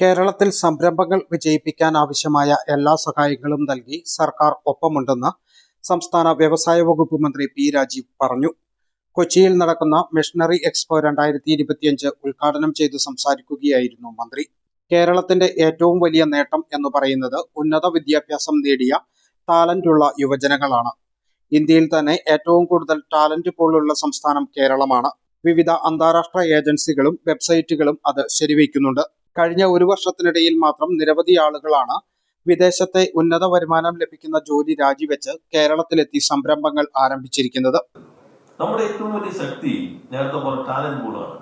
കേരളത്തിൽ സംരംഭങ്ങൾ വിജയിപ്പിക്കാൻ ആവശ്യമായ എല്ലാ സഹായങ്ങളും നൽകി സർക്കാർ ഒപ്പമുണ്ടെന്ന് സംസ്ഥാന വ്യവസായ വകുപ്പ് മന്ത്രി പി രാജീവ് പറഞ്ഞു. കൊച്ചിയിൽ നടക്കുന്ന മിഷണറി എക്സ്പോ രണ്ടായിരത്തി ഇരുപത്തിയഞ്ച് ഉദ്ഘാടനം ചെയ്ത് സംസാരിക്കുകയായിരുന്നു മന്ത്രി. കേരളത്തിന്റെ ഏറ്റവും വലിയ നേട്ടം എന്ന് പറയുന്നത് ഉന്നത വിദ്യാഭ്യാസം നേടിയ ടാലന്റുള്ള യുവജനങ്ങളാണ്. ഇന്ത്യയിൽ തന്നെ ഏറ്റവും കൂടുതൽ ടാലന്റ് പോലുള്ള സംസ്ഥാനം കേരളമാണ്. വിവിധ അന്താരാഷ്ട്ര ഏജൻസികളും വെബ്സൈറ്റുകളും അത് ശരിവയ്ക്കുന്നുണ്ട്. കഴിഞ്ഞ ഒരു വർഷത്തിനിടയിൽ മാത്രം നിരവധി ആളുകളാണ് വിദേശത്തെ ഉന്നത വരുമാനം ലഭിക്കുന്ന ജോലി രാജിവെച്ച് കേരളത്തിലെത്തി സംരംഭങ്ങൾ ആരംഭിച്ചിരിക്കുന്നത്. നമ്മുടെ ഏറ്റവും വലിയ ശക്തി നേരത്തെ പറഞ്ഞ ടാലന്റ് പൂളാണ്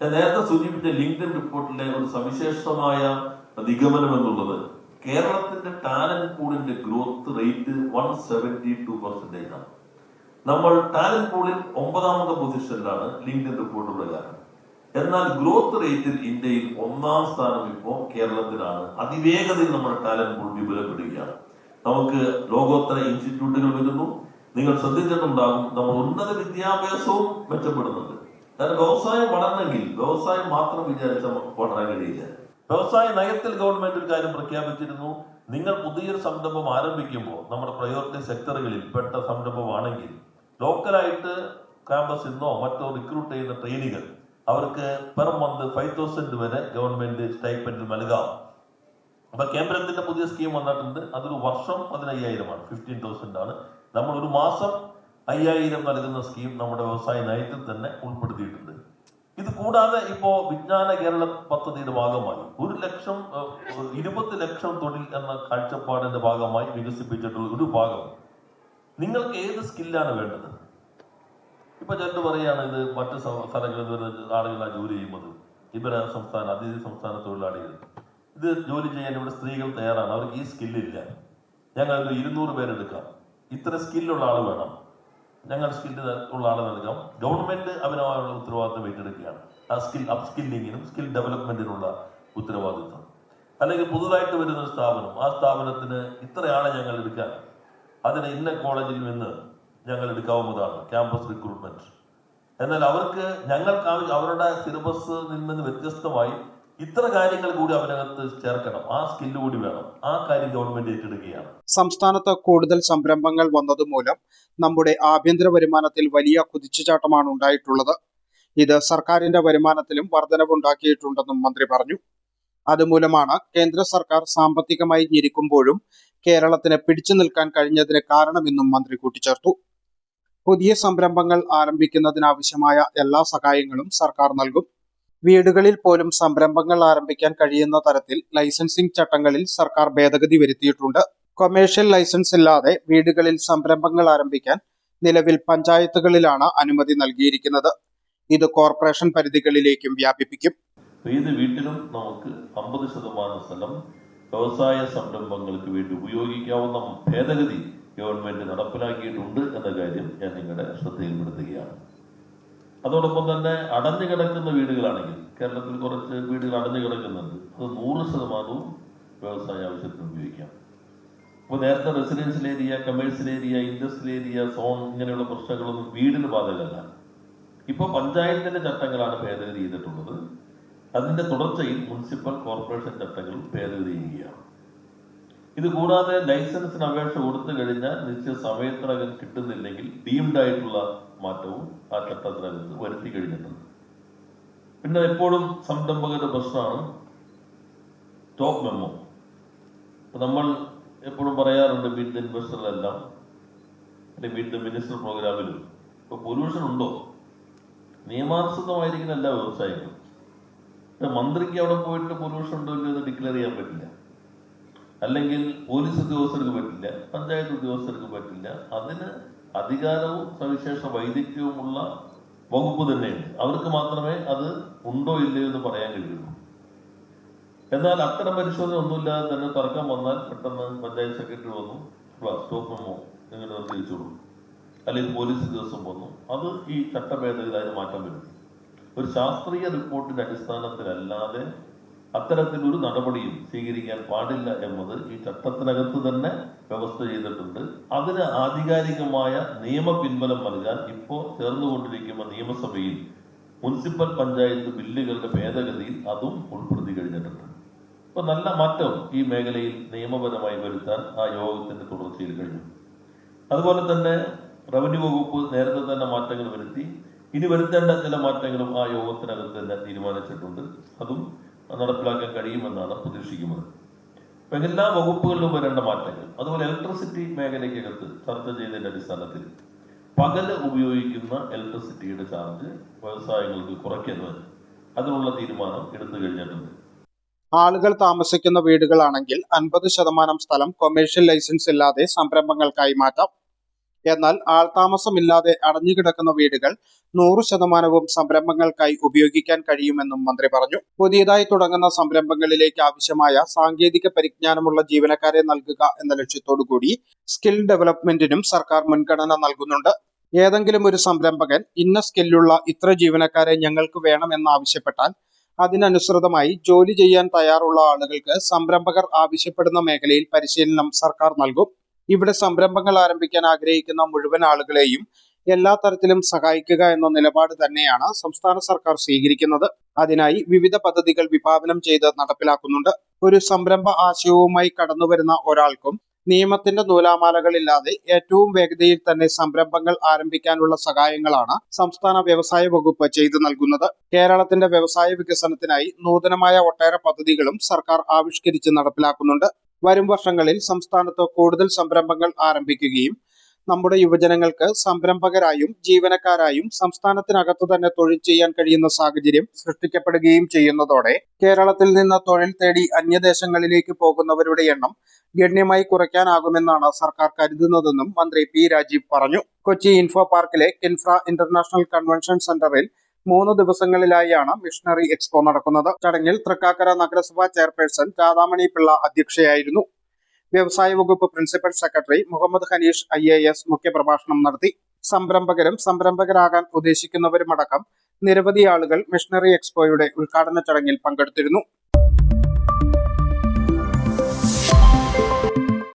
ഞാൻ നേരത്തെ സൂചിപ്പിച്ച ലിങ്ക്ഡൻ റിപ്പോർട്ടിലെ ഒരു സവിശേഷമായ നിഗമനം എന്നുള്ളത് കേരളത്തിന്റെ talent പൂളിന്റെ growth rate one seventy two percentage ആണ്. നമ്മൾ ടാലന്റ് പൂളിൽ ഒമ്പതാമത്തെ പൊസിഷനിലാണ് ലിങ്ക്ഡൻ റിപ്പോർട്ട് പ്രകാരം എന്നാൽ ഗ്രോത്ത് റേറ്റിൽ ഇന്ത്യയിൽ ഒന്നാം സ്ഥാനം ഇപ്പോൾ കേരളത്തിലാണ്. അതിവേഗതയിൽ നമ്മുടെ ടാലന്റ് പൂൾ വിപുലപ്പെടുകയാണ്. നമുക്ക് ലോകോത്തര ഇൻസ്റ്റിറ്റ്യൂട്ടുകൾ വരുന്നു. നിങ്ങൾ ശ്രദ്ധിച്ചിട്ടുണ്ടാകും നമ്മൾ ഉന്നത വിദ്യാഭ്യാസവും മെച്ചപ്പെടുന്നുണ്ട്. കാരണം വ്യവസായം വളർന്നെങ്കിൽ വ്യവസായം മാത്രം വിചാരിച്ച വളരാൻ കഴിയില്ല. വ്യവസായ നയത്തിൽ ഗവൺമെന്റ് ഒരു കാര്യം പ്രഖ്യാപിച്ചിരുന്നു. നിങ്ങൾ പുതിയൊരു സംരംഭം ആരംഭിക്കുമ്പോൾ നമ്മുടെ പ്രയോറിറ്റി സെക്ടറുകളിൽ പെട്ട സംരംഭമാണെങ്കിൽ ലോക്കലായിട്ട് ക്യാമ്പസിൽ നിന്നോ മറ്റോ റിക്രൂട്ട് ചെയ്യുന്ന ട്രെയിനികൾ അവർക്ക് പെർ മന്ത് ഫൈവ് തൗസൻഡ് വരെ ഗവൺമെന്റ് സ്റ്റൈപ്പൻഡ് നൽകാം. അപ്പൊ കേന്ദ്രത്തിന്റെ പുതിയ സ്കീം വന്നിട്ടുണ്ട്. അതൊരു വർഷം പതിനയ്യായിരമാണ് ഫിഫ്റ്റീൻ തൗസൻഡ് ആണ്. നമ്മൾ ഒരു മാസം അയ്യായിരം നൽകുന്ന സ്കീം നമ്മുടെ വ്യവസായ നയത്തിൽ തന്നെ ഉൾപ്പെടുത്തിയിട്ടുണ്ട്. ഇത് കൂടാതെ ഇപ്പോ വിജ്ഞാന കേരള പദ്ധതിയുടെ ഭാഗമായി ഒരു ലക്ഷം ഇരുപത് ലക്ഷം തൊഴിൽ എന്ന കാഴ്ചപ്പാടിന്റെ ഭാഗമായി വികസിപ്പിച്ചിട്ടുള്ള ഒരു ഭാഗം നിങ്ങൾക്ക് ഏത് സ്കില്ലാണ് വേണ്ടത്? ഇപ്പൊ ചിലർ പറയുകയാണ് ഇത് മറ്റു സ്ഥ- സ്ഥലങ്ങളിൽ വരുന്ന ആളുകളാണ് ജോലി ചെയ്യുന്നത്. ഇവരെ സംസ്ഥാന അതിഥി സംസ്ഥാന തൊഴിലാളികൾ. ഇത് ജോലി ചെയ്യാൻ ഇവിടെ സ്ത്രീകൾ തയ്യാറാണ്. അവർക്ക് ഈ സ്കില്ലില്ല ഞങ്ങൾ ഒരു ഇരുന്നൂറ് പേരെടുക്കാം ഇത്ര സ്കില്ലുള്ള ആൾ വേണം. ഞങ്ങൾ സ്കില്ല് ഉള്ള ആളെ നൽകാം ഗവൺമെന്റ് അവനവനുള്ള ഉത്തരവാദിത്തം ഏറ്റെടുക്കുകയാണ്. ആ സ്കിൽ അപ് സ്കില്ലിങ്ങിനും സ്കിൽ ഡെവലപ്മെന്റിനുള്ള ഉത്തരവാദിത്തം അല്ലെങ്കിൽ പുതുതായിട്ട് വരുന്ന സ്ഥാപനം. ആ സ്ഥാപനത്തിന് ഇത്ര ആളെ ഞങ്ങൾ എടുക്കാൻ. അതിന് ഇന്ന കോളേജിൽ നിന്ന് ഞങ്ങൾ എടുക്കാവുന്നതാണ് ക്യാമ്പസ് റിക്രൂട്ട്മെന്റ്. എന്നാൽ അവർക്ക് ഞങ്ങൾക്ക് അവരുടെ സിലബസ് നിന്ന് വ്യത്യസ്തമായി ഇത്ര കാര്യങ്ങൾ കൂടി അവരകത്ത് ചേർക്കണം. ആ സ്കില്ല് കൂടി വേണം. ആ കാര്യം ഗവൺമെന്റ് ഏറ്റെടുക്കുകയാണ്. സംസ്ഥാനത്ത് കൂടുതൽ സംരംഭങ്ങൾ വന്നതുമൂലം നമ്മുടെ ആഭ്യന്തര വരുമാനത്തിൽ വലിയ കുതിച്ചുചാട്ടമാണ് ഉണ്ടായിട്ടുള്ളത്. ഇത് സർക്കാരിന്റെ വരുമാനത്തിലും വർധനവുണ്ടാക്കിയിട്ടുണ്ടെന്നും മന്ത്രി പറഞ്ഞു. അതുമൂലമാണ് കേന്ദ്ര സർക്കാർ സാമ്പത്തികമായി ഞെരുക്കുമ്പോഴും കേരളത്തിന് പിടിച്ചു നിൽക്കാൻ കഴിഞ്ഞതിന് കാരണമെന്നും മന്ത്രി കൂട്ടിച്ചേർത്തു. പുതിയ സംരംഭങ്ങൾ ആരംഭിക്കുന്നതിനാവശ്യമായ എല്ലാ സഹായങ്ങളും സർക്കാർ നൽകും. വീടുകളിൽ പോലും സംരംഭങ്ങൾ ആരംഭിക്കാൻ കഴിയുന്ന തരത്തിൽ ലൈസൻസിംഗ് ചട്ടങ്ങളിൽ സർക്കാർ ഭേദഗതി വരുത്തിയിട്ടുണ്ട്. കൊമേഴ്ഷ്യൽ ലൈസൻസ് ഇല്ലാതെ വീടുകളിൽ സംരംഭങ്ങൾ ആരംഭിക്കാൻ നിലവിൽ പഞ്ചായത്തുകളിലാണ് അനുമതി നൽകിയിരിക്കുന്നത്. ഇത് കോർപ്പറേഷൻ പരിധികളിലേക്കും വ്യാപിപ്പിക്കും. ഏത് വീട്ടിലും നമുക്ക് അമ്പത് ശതമാനം സ്ഥലം വ്യവസായ സംരംഭങ്ങൾക്ക് വേണ്ടി ഉപയോഗിക്കാവുന്ന ഭേദഗതി ഗവൺമെന്റ് നടപ്പിലാക്കിയിട്ടുണ്ട് എന്ന കാര്യം ഞാൻ നിങ്ങളുടെ ശ്രദ്ധയിൽപ്പെടുത്തുകയാണ്. അതോടൊപ്പം തന്നെ അടഞ്ഞു കിടക്കുന്ന വീടുകളാണെങ്കിൽ കേരളത്തിൽ കുറച്ച് വീടുകൾ അടഞ്ഞു കിടക്കുന്നുണ്ട്. അത് നൂറ് ശതമാനവും വ്യവസായ ആവശ്യത്തിന് ഉപയോഗിക്കാം. അപ്പോൾ നേരത്തെ residential area commercial area industrial area zone ഇങ്ങനെയുള്ള പ്രശ്നങ്ങളൊന്നും വീടിന് ബാധകമല്ല. ഇപ്പോൾ പഞ്ചായത്തിന്റെ ചട്ടങ്ങളാണ് ഭേദഗതി ചെയ്തിട്ടുള്ളത്. അതിന്റെ തുടർച്ചയിൽ മുനിസിപ്പൽ കോർപ്പറേഷൻ ചട്ടങ്ങൾ ഭേദഗതി ചെയ്യുകയാണ്. ഇത് കൂടാതെ ലൈസൻസിന് അപേക്ഷ കൊടുത്തു കഴിഞ്ഞാൽ നിശ്ചയ സമയത്തിനകം കിട്ടുന്നില്ലെങ്കിൽ ഡീംഡ് ആയിട്ടുള്ള മാറ്റവും ആ ചട്ടത്തിനകത്ത് വരുത്തി കഴിഞ്ഞിട്ടുണ്ട്. പിന്നെ എപ്പോഴും സംരംഭകരുടെ പ്രശ്നമാണ് ടോപ്പ് മെമ്മോ. ഇപ്പൊ നമ്മൾ എപ്പോഴും പറയാറുണ്ട് മീറ്റ് ദ ഇൻവെസ്റ്ററിലെല്ലാം അല്ലെങ്കിൽ മീറ്റ് ദ മിനിസ്റ്റർ പ്രോഗ്രാമിലും ഇപ്പൊ പൊല്യൂഷൻ ഉണ്ടോ? നിയമാനുസൃതമായിരിക്കുന്ന എല്ലാ വ്യവസായങ്ങളും. മന്ത്രിക്ക് അവിടെ പോയിട്ട് പൊല്യൂഷൻ ഉണ്ടോ എന്ന് ഡിക്ലെയർ ചെയ്യാൻ പറ്റില്ല. അല്ലെങ്കിൽ പോലീസ് ഉദ്യോഗസ്ഥർക്ക് പറ്റില്ല പഞ്ചായത്ത് ഉദ്യോഗസ്ഥർക്ക് പറ്റില്ല അതിന് അധികാരവും സവിശേഷ വൈദഗ്ധ്യവുമുള്ള വകുപ്പ് തന്നെയുണ്ട്. അവർക്ക് മാത്രമേ അത് ഉണ്ടോ ഇല്ലയോ എന്ന് പറയാൻ കഴിയുള്ളൂ. എന്നാൽ അത്തരം പരിശോധന ഒന്നുമില്ലാതെ തന്നെ തർക്കം വന്നാൽ പെട്ടെന്ന് പഞ്ചായത്ത് സെക്രട്ടറി വന്നു സ്റ്റോപ്പ് മെമ്മോ നിങ്ങൾ തിരിച്ചുള്ളൂ അല്ലെങ്കിൽ പോലീസ് ഉദ്യോഗസ്ഥൻ വന്നു. അത് ഈ ചട്ടഭേദഗതി മാറ്റം വരുത്തി. ഒരു ശാസ്ത്രീയ റിപ്പോർട്ടിന്റെ അടിസ്ഥാനത്തിലല്ലാതെ അത്തരത്തിലൊരു നടപടിയും സ്വീകരിക്കാൻ പാടില്ല എന്നത് ഈ ചട്ടത്തിനകത്ത് തന്നെ വ്യവസ്ഥ ചെയ്തിട്ടുണ്ട്. അതിന് ആധികാരികമായ നിയമ പിൻബലം നൽകാൻ ഇപ്പോൾ ചേർന്നുകൊണ്ടിരിക്കുന്ന നിയമസഭയിൽ മുനിസിപ്പൽ പഞ്ചായത്ത് ബില്ലുകളുടെ ഭേദഗതിയിൽ അതും ഉൾപ്പെടുത്തി കഴിഞ്ഞിട്ടുണ്ട്. അപ്പൊ നല്ല മാറ്റം ഈ മേഖലയിൽ നിയമപരമായി വരുത്താൻ ആ യോഗത്തിന്റെ തുടർച്ചയിൽ കഴിഞ്ഞു. അതുപോലെ തന്നെ റവന്യൂ വകുപ്പ് നേരത്തെ തന്നെ മാറ്റങ്ങൾ വരുത്തി. ഇനി വരുത്തേണ്ട ചില മാറ്റങ്ങളും ആ യോഗത്തിനകത്ത് തന്നെ തീരുമാനിച്ചിട്ടുണ്ട്. അതും നടപ്പിലാക്കാൻ കഴിയുമെന്നാണ് പ്രതീക്ഷിക്കുന്നത്. അപ്പൊ എല്ലാ വകുപ്പുകളിലും വരേണ്ട മാറ്റങ്ങൾ. അതുപോലെ ഇലക്ട്രിസിറ്റി മേഖലയ്ക്കകത്ത് ചർച്ച ചെയ്തതിന്റെ അടിസ്ഥാനത്തിൽ പകൽ ഉപയോഗിക്കുന്ന ഇലക്ട്രിസിറ്റിയുടെ ചാർജ് വ്യവസായങ്ങൾക്ക് കുറയ്ക്കുന്നത് അതിനുള്ള തീരുമാനം എടുത്തു കഴിഞ്ഞിട്ടുണ്ട്. ആളുകൾ താമസിക്കുന്ന വീടുകളാണെങ്കിൽ അൻപത് ശതമാനം സ്ഥലം കൊമേഴ്ഷ്യൽ ലൈസൻസ് ഇല്ലാതെ സംരംഭങ്ങൾക്കായി മാറ്റാം. എന്നാൽ ആൾതാമസമില്ലാതെ അടഞ്ഞുകിടക്കുന്ന വീടുകൾ നൂറ് ശതമാനവും സംരംഭങ്ങൾക്കായി ഉപയോഗിക്കാൻ കഴിയുമെന്നും മന്ത്രി പറഞ്ഞു. പുതിയതായി തുടങ്ങുന്ന സംരംഭങ്ങളിലേക്ക് ആവശ്യമായ സാങ്കേതിക പരിജ്ഞാനമുള്ള ജീവനക്കാരെ നൽകുക എന്ന ലക്ഷ്യത്തോടു കൂടി സ്കിൽ ഡെവലപ്മെന്റിനും സർക്കാർ മുൻഗണന നൽകുന്നുണ്ട്. ഏതെങ്കിലും ഒരു സംരംഭകൻ ഇന്ന സ്കില്ലുള്ള ഇത്ര ജീവനക്കാരെ ഞങ്ങൾക്ക് വേണമെന്ന് ആവശ്യപ്പെട്ടാൽ അതിനനുസൃതമായി ജോലി ചെയ്യാൻ തയ്യാറുള്ള ആളുകൾക്ക് സംരംഭകർ ആവശ്യപ്പെടുന്ന മേഖലയിൽ പരിശീലനം സർക്കാർ നൽകും. ഇവിടെ സംരംഭങ്ങൾ ആരംഭിക്കാൻ ആഗ്രഹിക്കുന്ന മുഴുവൻ ആളുകളെയും എല്ലാ തരത്തിലും സഹായിക്കുക എന്ന നിലപാട് തന്നെയാണ് സംസ്ഥാന സർക്കാർ സ്വീകരിക്കുന്നത്. അതിനായി വിവിധ പദ്ധതികൾ വിഭാവനം ചെയ്ത് നടപ്പിലാക്കുന്നുണ്ട്. ഒരു സംരംഭ ആശയവുമായി കടന്നുവരുന്ന ഒരാൾക്കും നിയമത്തിന്റെ നൂലാമാലകളില്ലാതെ ഏറ്റവും വേഗതയിൽ തന്നെ സംരംഭങ്ങൾ ആരംഭിക്കാനുള്ള സഹായങ്ങളാണ് സംസ്ഥാന വ്യവസായ വകുപ്പ് ചെയ്തു നൽകുന്നത്. കേരളത്തിന്റെ വ്യവസായ വികസനത്തിനായി നൂതനമായ ഒട്ടേറെ പദ്ധതികളും സർക്കാർ ആവിഷ്കരിച്ച് നടപ്പിലാക്കുന്നുണ്ട്. വരും വർഷങ്ങളിൽ സംസ്ഥാനത്ത് കൂടുതൽ സംരംഭങ്ങൾ ആരംഭിക്കുകയും നമ്മുടെ യുവജനങ്ങൾക്ക് സംരംഭകരായും ജീവനക്കാരായും സംസ്ഥാനത്തിനകത്തു തന്നെ തൊഴിൽ ചെയ്യാൻ കഴിയുന്ന സാഹചര്യം സൃഷ്ടിക്കപ്പെടുകയും ചെയ്യുന്നതോടെ കേരളത്തിൽ നിന്ന് തൊഴിൽ തേടി അന്യദേശങ്ങളിലേക്ക് പോകുന്നവരുടെ എണ്ണം ഗണ്യമായി കുറയ്ക്കാനാകുമെന്നാണ് സർക്കാർ കരുതുന്നതെന്നും മന്ത്രി പി രാജീവ് പറഞ്ഞു. കൊച്ചി ഇൻഫോ പാർക്കിലെ കിൻഫ്ര ഇന്റർനാഷണൽ കൺവെൻഷൻ സെന്ററിൽ മൂന്ന് ദിവസങ്ങളിലായാണ് മിഷണറി എക്സ്പോ നടക്കുന്നത്. ചടങ്ങിൽ തൃക്കാക്കര നഗരസഭാ ചെയർപേഴ്സൺ രാധാമണി പിള്ള അധ്യക്ഷയായിരുന്നു. വ്യവസായ വകുപ്പ് principal secretary Muhammad Hanish I A S മുഖ്യപ്രഭാഷണം നടത്തി. സംരംഭകരും സംരംഭകരാകാൻ ഉദ്ദേശിക്കുന്നവരുമടക്കം നിരവധി ആളുകൾ മിഷണറി എക്സ്പോയുടെ ഉദ്ഘാടന ചടങ്ങിൽ പങ്കെടുത്തിരുന്നു.